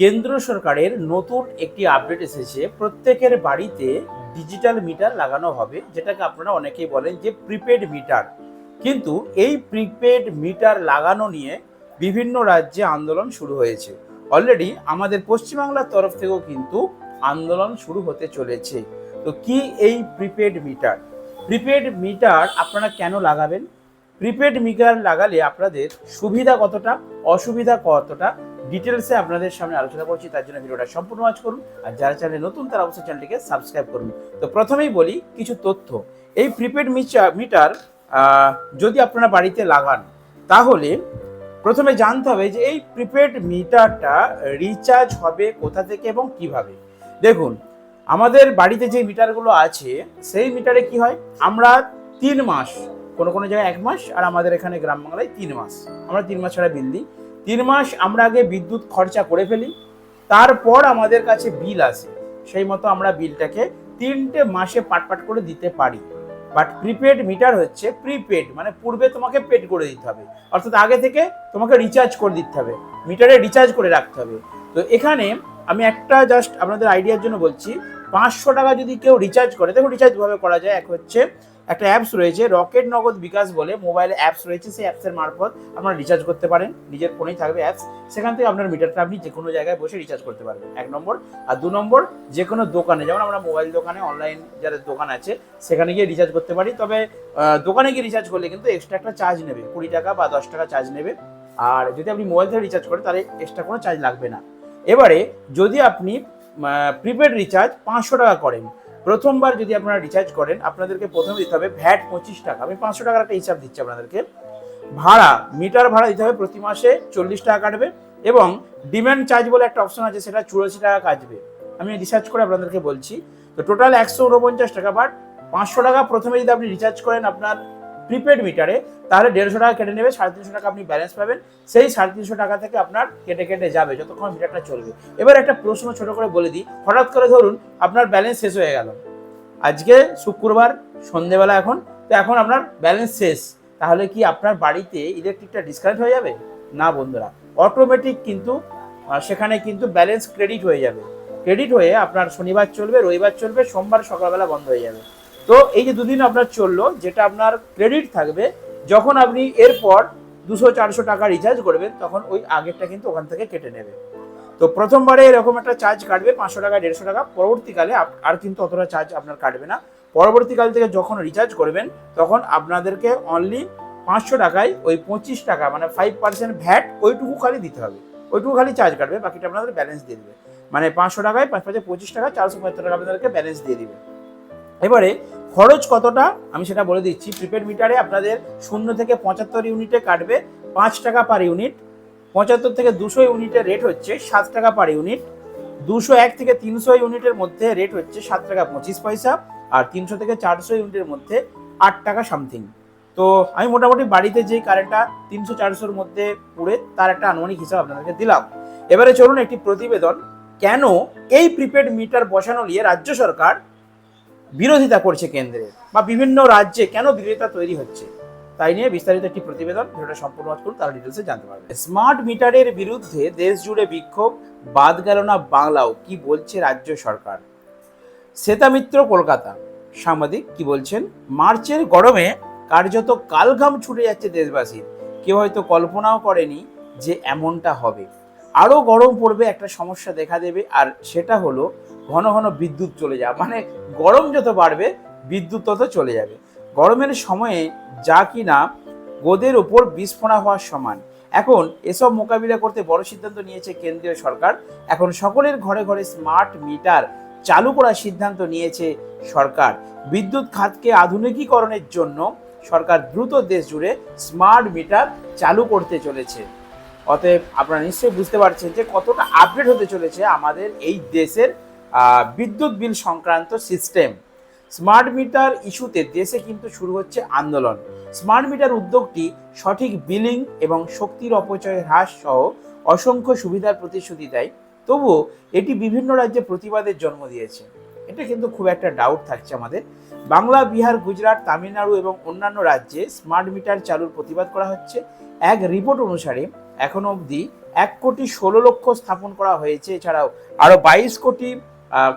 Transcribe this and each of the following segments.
কেন্দ্র সরকারের নতুন একটি আপডেট এসেছে। প্রত্যেকের বাড়িতে ডিজিটাল মিটার লাগানো হবে, যেটাকে আপনারা অনেকেই বলেন যে প্রিপেড মিটার কিন্তু এই প্রিপেড মিটার লাগানো নিয়ে বিভিন্ন রাজ্যে আন্দোলন শুরু হয়েছে। অলরেডি আমাদের পশ্চিমবাংলার তরফ থেকেও কিন্তু আন্দোলন শুরু হতে চলেছে। তো কি এই প্রিপেড মিটার প্রিপেড মিটার আপনারা কেন লাগাবেন? প্রিপেড মিটার লাগালে আপনাদের সুবিধা কতটা, অসুবিধা কতটা ডিটেলসে আপনাদের সামনে আলোচনা করছি, তার জন্য ভিডিওটা সম্পূর্ণ ওয়াচ করুন। আর যারা চ্যানেলে নতুন, তারা অবশ্যই চ্যানেলটিকে সাবস্ক্রাইব করুন। তো প্রথমেই বলি কিছু তথ্য। এই প্রিপেড মিটার যদি আপনারা বাড়িতে লাগান, তাহলে প্রথমে জানতে হবে যে এই প্রিপেড মিটারটা রিচার্জ হবে কোথা থেকে এবং কীভাবে। দেখুন, আমাদের বাড়িতে যে মিটারগুলো আছে, সেই মিটারে কি হয়? আমরা তিন মাস, কোনো কোনো জায়গায় এক মাস, আর আমাদের এখানে গ্রাম বাংলায় তিন মাস। আমরা তিন মাস ছাড়া বিল দিই। তিন মাস আমরা আগে বিদ্যুৎ খরচা করে ফেলি, তারপর আমাদের কাছে বিল আসে। সেই মতো আমরা বিলটাকে তিনটে মাসে পাট পাট করে দিতে পারি। বাট প্রিপেড মিটার হচ্ছে প্রিপেড মানে পূর্বে তোমাকে পেড করে দিতে হবে। অর্থাৎ আগে থেকে তোমাকে রিচার্জ করে দিতে হবে মিটারে রিচার্জ করে রাখতে হবে। তো এখানে আমি একটা জাস্ট আপনাদের আইডিয়ার জন্য বলছি, পাঁচশো টাকা যদি কেউ রিচার্জ করে, দেখুন রিচার্জ ভাবে করা যায়? এক হচ্ছে একটা অ্যাপস রয়েছে রকেট নগদ বিকাশ বলে মোবাইলে অ্যাপস রয়েছে, সেই অ্যাপসের মারফত আপনারা রিচার্জ করতে পারেন। নিজের ফোনেই থাকবে অ্যাপস সেখান থেকে আপনার মিটারটা আপনি যে কোনো জায়গায় বসে রিচার্জ করতে পারবেন। এক নম্বর। আর দু নম্বর যে কোনো দোকানে, যেমন আমরা মোবাইল দোকানে অনলাইন যাদের দোকান আছে, সেখানে গিয়ে রিচার্জ করতে পারি। তবে দোকানে গিয়ে রিচার্জ করলে কিন্তু এক্সট্রা একটা চার্জ নেবে। কুড়ি টাকা বা দশ টাকা চার্জ নেবে। আর যদি আপনি মোবাইল থেকে রিচার্জ করেন, তাহলে এক্সট্রা কোনো চার্জ লাগবে না। এবারে যদি আপনি প্রিপেড রিচার্জ পাঁচশো টাকা করেন প্রথমবার যদি আপনারা রিচার্জ করেন, আপনাদেরকে প্রথমে দিতে হবে ভ্যাট পঁচিশ টাকা। আমি পাঁচশো টাকার একটা হিসাব দিচ্ছি আপনাদেরকে। ভাড়া মিটার ভাড়া দিতে হবে প্রতি মাসে চল্লিশ টাকা কাটবে এবং ডিম্যান্ড চার্জ বলে একটা অপশন আছে, সেটা চুরাশি টাকা কাটবে। আমি রিচার্জ করে আপনাদেরকে বলছি। তো টোটাল একশো উনপঞ্চাশ টাকা বাট পাঁচশো টাকা প্রথমে যদি আপনি রিচার্জ করেন, আপনার প্রিপেড মিটারে তাহলে দেড়শো টাকা কেটে নেবে, সাড়ে তিনশো টাকা আপনি ব্যালেন্স পাবেন। সেই সাড়ে তিনশো টাকা থেকে আপনার কেটে কেটে যাবে, যতক্ষণ মিটারটা চলবে। এবার একটা প্রশ্ন ছোট করে বলে দিই। হঠাৎ করে ধরুন, আপনার ব্যালেন্স শেষ হয়ে গেল। আজকে শুক্রবার, সন্ধেবেলা এখন, তো এখন আপনার ব্যালেন্স শেষ। তাহলে কি আপনার বাড়িতে ইলেকট্রিকটা ডিসকানেক্ট হয়ে যাবে? না বন্ধুরা অটোমেটিক কিন্তু সেখানে কিন্তু ব্যালেন্স ক্রেডিট হয়ে যাবে। ক্রেডিট হয়ে আপনার শনিবার চলবে, রবিবার চলবে, সোমবার সকালবেলা বন্ধ হয়ে যাবে। তো এই যে দুদিন আপনার চলল, যেটা আপনার ক্রেডিট থাকবে, যখন আপনি এরপর দুশো, চারশো টাকা রিচার্জ করবেন, তখন ওই আগেরটা কিন্তু ওখান থেকে কেটে নেবে। তো প্রথমবারে এরকম একটা চার্জ কাটবে, পাঁচশো টাকা, দেড়শো টাকা, পরবর্তীকালে আর কিন্তু অতটা চার্জ আপনার কাটবে না। পরবর্তীকাল থেকে যখন রিচার্জ করবেন, তখন আপনাদেরকে অনলি পাঁচশো টাকায় ওই পঁচিশ টাকা মানে ফাইভ পার্সেন্ট ভ্যাট ওইটুকু খালি দিতে হবে। ওইটুকু খালি চার্জ কাটবে, বাকিটা আপনাদের ব্যালেন্স দিয়ে দেবে। মানে পাঁচশো টাকায়, পাঁচ পাঁচে পঁচিশ টাকা, চারশো পঁচাত্তর টাকা আপনাদেরকে ব্যালেন্স দিয়ে দিবে। এবারে খরচ কতটা? আমি সেটা বলে দিচ্ছি। প্রিপেড মিটারে আপনাদের শূন্য থেকে পঁচাত্তর ইউনিটে কাটবে পাঁচ টাকা পার ইউনিট পঁচাত্তর থেকে দুশো ইউনিটের রেট হচ্ছে সাত টাকা পার ইউনিট দুশো এক থেকে তিনশো ইউনিটের মধ্যে রেট হচ্ছে সাত টাকা পঁচিশ পয়সা আর তিনশো থেকে চারশো ইউনিটের মধ্যে আট টাকা সামথিং তো আমি মোটামুটি বাড়িতে যেই কারেন্টটা তিনশো চারশোর মধ্যে পুড়ে তার একটা আনুমানিক হিসাব আপনাদেরকে দিলাম। এবারে চলুন একটি প্রতিবেদন। কেন এই প্রিপেড মিটার বসানো নিয়ে রাজ্য সরকার বিরোধিতা করছে কেন্দ্রে বা বিভিন্ন রাজ্যে কেন বিরোধিতা তৈরি হচ্ছে, তাই নিয়ে বিস্তারিত একটি প্রতিবেদন, ভিডিওটা সম্পূর্ণ watch করুন, তারা ডিটেলসে জানতে পারবে। স্মার্ট মিটারের বিরুদ্ধে দেশ জুড়ে বিক্ষোভ, বাদ গেল না বাংলাও, কি বলছে রাজ্য সরকার? শ্বেতা মিত্র, কলকাতা। সাংবাদিক, কি বলছেন? মার্চের গরমে কার্যত কালঘাম ছুটে যাচ্ছে দেশবাসীর। কেউ হয়তো কল্পনাও করেনি যে এমনটা হবে। আরও গরম পড়বে, একটা সমস্যা দেখা দেবে, আর সেটা হলো ঘন ঘন বিদ্যুৎ চলে যাওয়া মানে গরম যত বাড়বে, বিদ্যুৎ তত চলে যাবে। গরমের সময়ে যা কি না গোদের ওপর বিস্ফোরণ হওয়ার সমান। এখন এসব মোকাবিলা করতে বড় সিদ্ধান্ত নিয়েছে কেন্দ্রীয় সরকার। এখন সকলের ঘরে ঘরে স্মার্ট মিটার চালু করার সিদ্ধান্ত নিয়েছে সরকার। বিদ্যুৎ খাতকে আধুনিকীকরণের জন্য সরকার দ্রুত দেশ জুড়ে স্মার্ট মিটার চালু করতে চলেছে। অতএব আপনারা নিশ্চয়ই বুঝতে পারছেন যে কতটা আপডেট হতে চলেছে আমাদের এই দেশের বিদ্যুৎ বিল সংক্রান্ত সিস্টেম স্মার্ট মিটার ইস্যুতে দেশে কিন্তু শুরু হচ্ছে আন্দোলন। স্মার্ট মিটার উদ্যোগটি সঠিক বিলিং এবং শক্তির অপচয় হ্রাস সহ অসংখ্য সুবিধার প্রতিশ্রুতি দেয়। তবুও এটি বিভিন্ন রাজ্যে প্রতিবাদের জন্ম দিয়েছে। এটা কিন্তু খুব একটা ডাউট থাকছে আমাদের। বাংলা, বিহার, গুজরাট, তামিলনাড়ু এবং অন্যান্য রাজ্যে স্মার্ট মিটার চালুর প্রতিবাদ করা হচ্ছে। এক রিপোর্ট অনুসারে এখনও অবধি এক কোটি ষোলো লক্ষ স্থাপন করা হয়েছে। এছাড়াও আরও বাইশ কোটি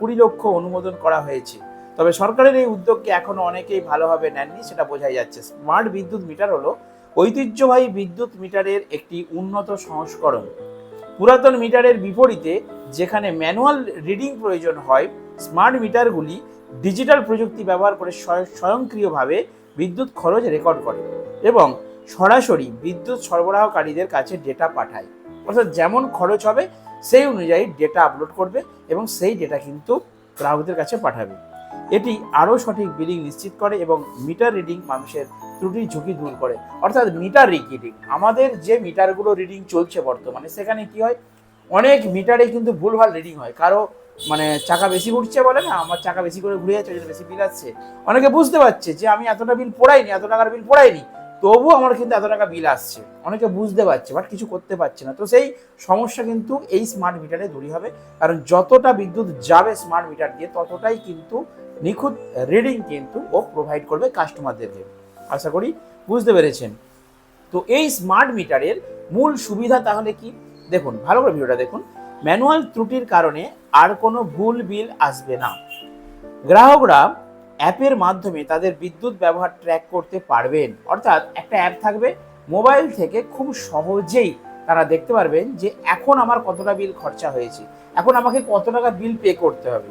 কুড়ি লক্ষ অনুমোদন করা হয়েছে। তবে সরকারের এই উদ্যোগকে এখনও অনেকেই ভালোভাবে নেননি, সেটা বোঝাই যাচ্ছে। স্মার্ট বিদ্যুৎ মিটার হলো ঐতিহ্যবাহী বিদ্যুৎ মিটারের একটি উন্নত সংস্করণ। পুরাতন মিটারের বিপরীতে যেখানে ম্যানুয়াল রিডিং প্রয়োজন হয়, স্মার্ট মিটারগুলি ডিজিটাল প্রযুক্তি ব্যবহার করে স্বয়- স্বয়ংক্রিয়ভাবে বিদ্যুৎ খরচ রেকর্ড করে এবং সরাসরি বিদ্যুৎ সরবরাহকারীদের কাছে ডেটা পাঠায়। অর্থাৎ যেমন খরচ হবে, সেই অনুযায়ী ডেটা আপলোড করবে এবং সেই ডেটা কিন্তু গ্রাহকদের কাছে পাঠাবে। এটি আরও সঠিক বিলিং নিশ্চিত করে এবং মিটার রিডিং মানুষের ত্রুটির ঝুঁকি দূর করে। অর্থাৎ মিটার রিডিং আমাদের যে মিটারগুলো রিডিং চলছে বর্তমানে, সেখানে কি হয়? অনেক মিটারে কিন্তু ভুলভাল রিডিং হয়। কারও মানে চাকা বেশি ঘুরছে বলে না, আমার চাকা বেশি করে ঘুরে যাচ্ছে বেশি বিল আসছে। অনেকে বুঝতে পারছে যে আমি এতটা বিল পড়াইনি, এত টাকার বিল পড়াইনি। তবুও আমার কিন্তু এত টাকা বিল আসছে। অনেকে বুঝতে পারছে বাট কিছু করতে পারছে না। তো সেই সমস্যা কিন্তু এই স্মার্ট মিটারে দূরই হবে। কারণ যতটা বিদ্যুৎ যাবে স্মার্ট মিটার দিয়ে, ততটাই কিন্তু নিখুঁত রিডিং কিন্তু ও প্রোভাইড করবে কাস্টমারদেরকে আশা করি বুঝতে পেরেছেন? তো এই স্মার্ট মিটারের মূল সুবিধা তাহলে কি? দেখুন, ভালো করে ভিডিওটা দেখুন। ম্যানুয়াল ত্রুটির কারণে আর কোনো ভুল বিল আসবে না। গ্রাহকরা অ্যাপের মাধ্যমে তাদের বিদ্যুৎ ব্যবহার ট্র্যাক করতে পারবেন। অর্থাৎ একটা অ্যাপ থাকবে, মোবাইল থেকে খুব সহজেই তারা দেখতে পারবেন যে এখন আমার কতটা বিল খরচা হয়েছে, এখন আমাকে কত টাকা বিল পে করতে হবে।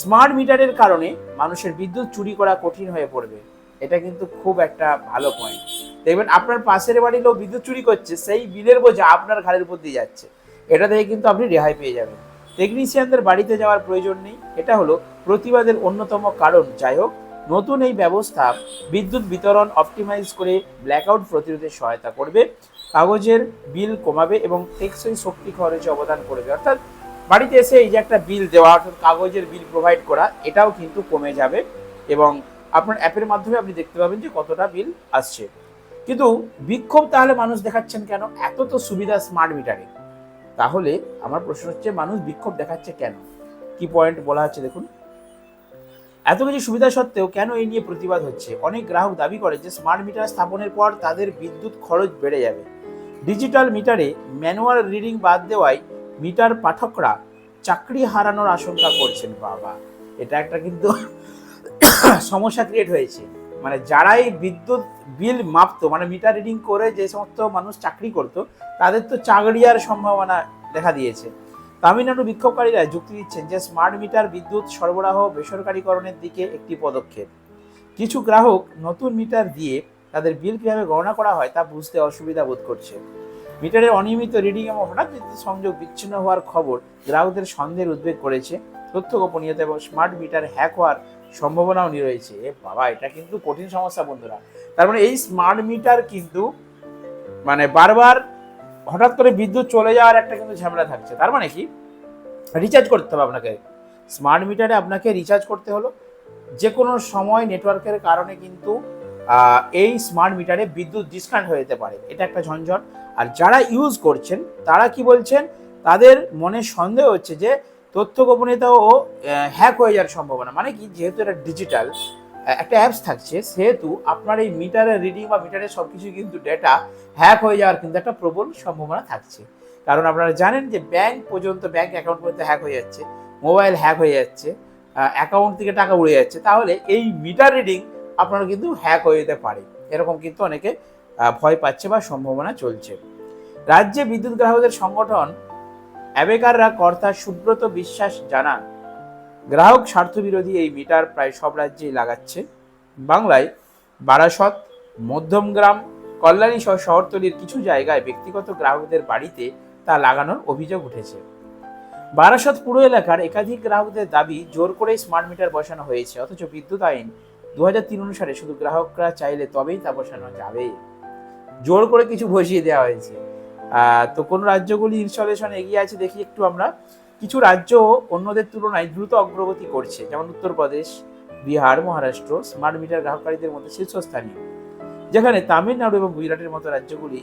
স্মার্ট মিটারের কারণে মানুষের বিদ্যুৎ চুরি করা কঠিন হয়ে পড়বে। এটা কিন্তু খুব একটা ভালো পয়েন্ট দেখবেন আপনার পাশের বাড়ির লোক বিদ্যুৎ চুরি করছে, সেই বিলের বোঝা আপনার ঘাড়ের উপর দিয়ে যাচ্ছে। এটা থেকে কিন্তু আপনি রেহাই পেয়ে যাবেন। টেকনিশিয়ানদের বাড়িতে যাওয়ার প্রয়োজন নেই। এটা হলো প্রতিবাদের অন্যতম কারণ। যাই হোক, নতুন এই ব্যবস্থা বিদ্যুৎ বিতরণ অপটিমাইজ করে ব্ল্যাকআউট প্রতিরোধে সহায়তা করবে, কাগজের বিল কমাবে এবং টেকসই শক্তি খরচে অবদান করবে। অর্থাৎ বাড়িতে এসে এই যে একটা বিল দেওয়া, অর্থাৎ কাগজের বিল প্রোভাইড করা, এটাও কিন্তু কমে যাবে এবং আপনার অ্যাপের মাধ্যমে আপনি দেখতে পাবেন যে কতটা বিল আসছে। কিন্তু বিক্ষোভ তাহলে মানুষ দেখাচ্ছেন কেন? এত তো সুবিধা স্মার্ট মিটারে তাহলে আমার প্রশ্ন হচ্ছে, মানুষ বিক্ষোভ দেখাচ্ছে কেন? কি পয়েন্ট বলা হচ্ছে দেখুন। এত কিছু সুবিধা সত্ত্বেও কেন এই নিয়ে প্রতিবাদ হচ্ছে? অনেক গ্রাহক দাবি করে যে স্মার্ট মিটার স্থাপনের পর তাদের বিদ্যুৎ খরচ বেড়ে যাবে। ডিজিটাল মিটারে ম্যানুয়াল রিডিং বাদ দেওয়ায় মিটার পাঠকরা চাকরি হারানোর আশঙ্কা করছেন। বাবা, এটা একটা কিন্তু সমস্যা ক্রিয়েট হয়েছে। মানে যারাই বিদ্যুৎ বিল মাপতো মানে মিটার রিডিং করে যে সমস্ত মানুষ চাকরি করত, তাদের তো চাকরি আর সম্ভাবনা দেখা দিয়েছে। তামিলনাড়ু বিক্ষোভকারীরা যুক্তি দিচ্ছেন যে স্মার্ট মিটার বিদ্যুৎ সরবরাহ বেসরকারীকরণের দিকে একটি পদক্ষেপ। কিছু গ্রাহক নতুন মিটার দিয়ে তাদের বিল কীভাবে গণনা করা হয় তা বুঝতে অসুবিধা বোধ করছে। মিটারের অনিয়মিত রিডিং এবং হঠাৎ বিদ্যুৎ সংযোগ বিচ্ছিন্ন হওয়ার খবর গ্রাহকদের সন্দেহের উদ্বেগ করেছে। তথ্য গোপনীয়তা এবং স্মার্ট মিটার হ্যাক হওয়ার সম্ভাবনাও রয়েছে। বাবা, এটা কিন্তু কঠিন সমস্যা বন্ধুরা। তার মানে এই স্মার্ট মিটার কিন্তু মানে বারবার হঠাৎ করে বিদ্যুৎ চলে যাওয়ার একটা কিন্তু ঝামেলা থাকছে। তার মানে কি? রিচার্জ করতে হবে আপনাকে। স্মার্ট মিটারে আপনাকে রিচার্জ করতে হলো। যে কোনো সময় নেটওয়ার্কের কারণে কিন্তু এই স্মার্ট মিটারে বিদ্যুৎ ডিসকানেক্ট হয়ে যেতে পারে। এটা একটা ঝঞ্ঝট। আর যারা ইউজ করছেন, তারা কি বলছেন? তাদের মনে সন্দেহ হচ্ছে যে তথ্য গোপনীয়তা ও হ্যাক হয়ে যাওয়ার সম্ভাবনা। মানে কি? যেহেতু এটা ডিজিটাল একটা অ্যাপস থাকছে, সেহেতু আপনার এই মিটারের রিডিং বা মিটারের সব কিছু কিন্তু ডেটা হ্যাক হয়ে যাওয়ার কিন্তু একটা প্রবল সম্ভাবনা থাকছে। কারণ আপনারা জানেন যে ব্যাংক পর্যন্ত ব্যাংক অ্যাকাউন্ট পর্যন্ত হ্যাক হয়ে যাচ্ছে মোবাইল হ্যাক হয়ে যাচ্ছে অ্যাকাউন্ট থেকে টাকা উড়ে যাচ্ছে, তাহলে এই মিটার রিডিং আপনার কিন্তু হ্যাক হয়ে যেতে পারে। এরকম কিন্তু অনেকে ভয় পাচ্ছে বা সম্ভাবনা চলছে। রাজ্যে বিদ্যুৎ গ্রাহকদের সংগঠন অ্যাবেকাররা কর্তা সুব্রত বিশ্বাস জানান, গ্রাহক স্বার্থবিরোধী এই মিটার প্রায় সব রাজ্যেই লাগাচ্ছে। বাংলায় বারাসত মধ্যমগ্রাম কল্যাণী সহ শহরতলির কিছু জায়গায় ব্যক্তিগত গ্রাহকদের বাড়িতে তা লাগানোর অভিযোগ উঠেছে। বারাসত পুরো এলাকার একাধিক গ্রাহকদের দাবি জোর করে স্মার্ট মিটার বসানো হয়েছে, অথচ বিদ্যুৎ আইন দু অনুসারে শুধু গ্রাহকরা চাইলে তবেই তা বসানো যাবে। জোর করে কিছু বসিয়ে দেওয়া হয়েছে। তো কোন রাজ্যগুলি ইনস্টলেশন এগিয়ে আছে দেখি একটু আমরা। কিছু রাজ্য অন্যদের তুলনায় দ্রুত অগ্রগতি করছে, যেমন উত্তরপ্রদেশ, বিহার, মহারাষ্ট্র স্মার্ট মিটার গ্রাহককারীদের মধ্যে শীর্ষস্থানীয়, যেখানে তামিলনাড়ু এবং গুজরাটের মতো রাজ্যগুলি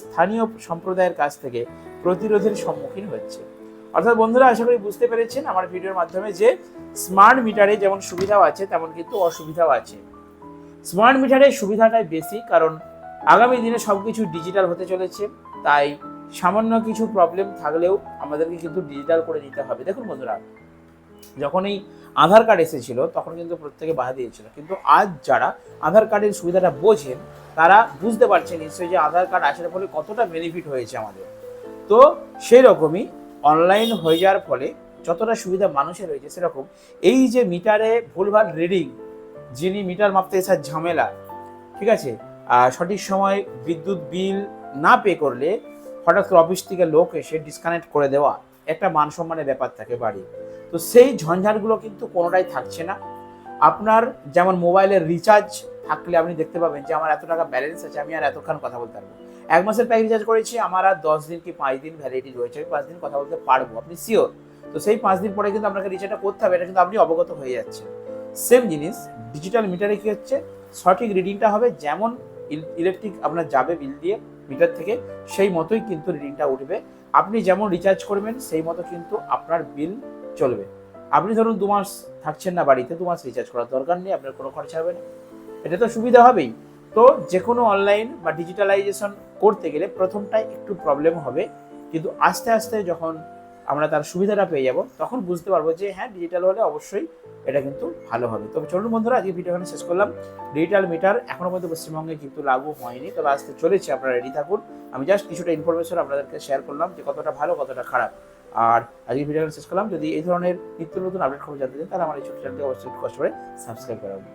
স্থানীয় সম্প্রদায়ের কাছ থেকে প্রতিরোধের সম্মুখীন হচ্ছে। অর্থাৎ বন্ধুরা, আশা করি বুঝতে পেরেছেন আমার ভিডিওর মাধ্যমে যে স্মার্ট মিটারে যেমন সুবিধাও আছে, তেমন কিন্তু অসুবিধাও আছে। স্মার্ট মিটারের সুবিধাটাই বেশি কারণ আগামী দিনে সব কিছু ডিজিটাল হতে চলেছে। তাই সামান্য কিছু প্রবলেম থাকলেও আমাদেরকে কিন্তু ডিজিটাল করে নিতে হবে। দেখুন বন্ধুরা, যখন এই আধার কার্ড এসেছিল, তখন কিন্তু প্রত্যেকে বাধা দিয়েছিল। কিন্তু আজ যারা আধার কার্ডের সুবিধাটা বোঝেন, তারা বুঝতে পারছেন নিশ্চয়ই যে আধার কার্ড আসার ফলে কতটা বেনিফিট হয়েছে আমাদের। তো সেই রকমই অনলাইন হয়ে যাওয়ার ফলে যতটা সুবিধা মানুষের হয়েছে সেরকম, এই যে মিটারে ভুলভাল রিডিং যিনি মিটার মাপতে এসার ঝামেলা, ঠিক আছে? সঠিক সময় বিদ্যুৎ বিল না পে করলে হঠাৎ করে অফিস থেকে লোক এসে ডিসকানেক্ট করে দেওয়া একটা মান সম্মানের ব্যাপার থাকে বাড়ি। তো সেই ঝঞ্ঝাটগুলো কিন্তু কোনোটাই থাকছে না। আপনার যেমন মোবাইলের রিচার্জ থাকলে আপনি দেখতে পাবেন যে আমার এত টাকা ব্যালেন্স আছে, আমি আর এতক্ষণ কথা বলতে পারব এক মাসের প্যাক রিচার্জ করেছি, আমার আর দশ দিন কি পাঁচ দিন ভ্যালিডিটি রয়েছে, আমি পাঁচ দিন কথা বলতে পারব, আপনি শিওর তো সেই পাঁচ দিন পরে কিন্তু আপনাকে রিচার্জটা করতে হবে, এটা কিন্তু আপনি অবগত হয়ে যাচ্ছেন। সেম জিনিস ডিজিটাল মিটারে কি হচ্ছে? সঠিক রিডিংটা হবে, যেমন ইলেকট্রিক আপনার যাবে বিল দিয়ে মিটার থেকে সেই মতোই কিন্তু রিডিংটা উঠবে। আপনি যেমন রিচার্জ করবেন, সেই মতো কিন্তু আপনার বিল চলবে। আপনি ধরুন দু মাস থাকছেন না বাড়িতে, দু মাস রিচার্জ করার দরকার নেই, আপনার কোনো খরচা হবে না। এটা তো সুবিধা হবেই। তো যে কোনো অনলাইন বা ডিজিটালাইজেশন করতে গেলে প্রথমটাই একটু প্রবলেম হবে। কিন্তু আস্তে আস্তে যখন আমরা তার সুবিধাটা পেয়ে যাব, তখন বুঝতে পারব যে হ্যাঁ ডিজিটাল হলে অবশ্যই এটা কিন্তু ভালো হবে। তবে চলুন বন্ধুরা, আজকে ভিডিও এখানে শেষ করলাম। ডিজিটাল মিটার এখনও পর্যন্ত পশ্চিমবঙ্গে কিন্তু লাগু হয়নি, তবে আসতে চলেছে, আপনারা রেডি থাকুন। আমি জাস্ট কিছুটা ইনফরমেশন আপনাদেরকে শেয়ার করলাম যে কতটা ভালো, কতটা খারাপ। আর আজকে ভিডিও শেষ করলাম। যদি এই ধরনের নিত্য নতুন আপডেট খবর জানতে চান, তাহলে আমার এই ছোট্ট চ্যানেলটি অবশ্যই কষ্ট করে সাবস্ক্রাইব করাবো